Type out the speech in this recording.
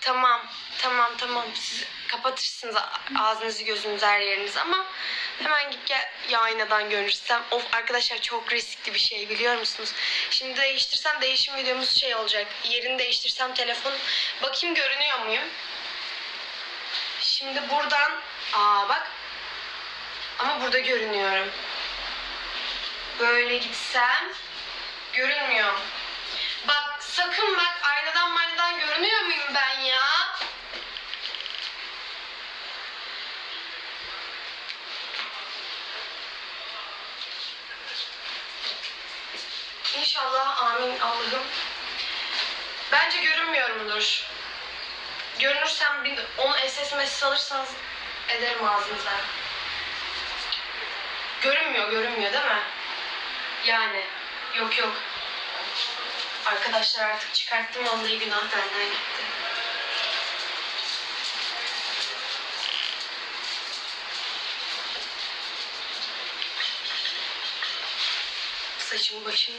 Tamam, tamam, tamam. Siz kapatırsınız ağzınızı, gözünüzü, her yerinizi ama hemen git gel ya aynadan görürsem. Of arkadaşlar çok riskli bir şey biliyor musunuz? Şimdi değiştirsem değişim videomuz şey olacak. Yerini değiştirsem telefon. Bakayım görünüyor muyum? Şimdi buradan, aa bak. Ama burada görünüyorum. Böyle gitsem görünmüyor. Bak sakın bak ben ya? İnşallah amin Allah'ım. Bence görünmüyorumdur. Görünürsem bir, onu SS mesaj alırsanız ederim ağzınıza. Görünmüyor, görünmüyor değil mi? Yani yok yok. Arkadaşlar artık çıkarttım vallahi günah benden gitti. Saçımı başımı